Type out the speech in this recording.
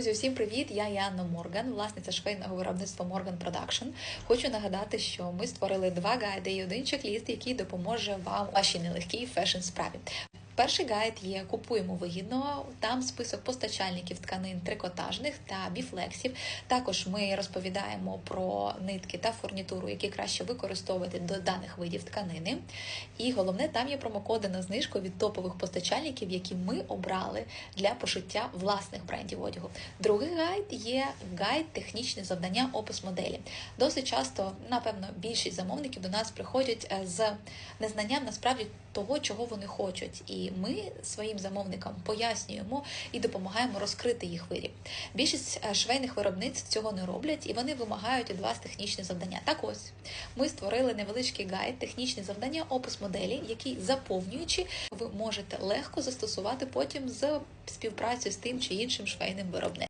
Друзі, усім привіт! Я Яна Морган, власниця швейного виробництва Morgan Production. Хочу нагадати, що ми створили два гайди і один чек-ліст, який допоможе вам у вашій нелегкій фешн справі. Перший гайд є Купуємо вигідно. Там список постачальників тканин трикотажних та біфлексів. Також ми розповідаємо про нитки та фурнітуру, які краще використовувати до даних видів тканини. І головне, там є промокоди на знижку від топових постачальників, які ми обрали для пошиття власних брендів одягу. Другий гайд є гайд технічне завдання опис моделі. Досить часто, напевно, більшість замовників до нас приходять е, з незнанням насправді того, чого вони хочуть. І ми своїм замовникам пояснюємо і допомагаємо розкрити їх виріб. Більшість е, швейних виробництв цього не роблять, і вони вимагають від вас технічне завдання. Так ось ми створили невеличкий гайд, технічне завдання, опис моделі, який заповнюючи, ви можете легко застосувати потім з співпрацею з тим чи іншим швейним виробником.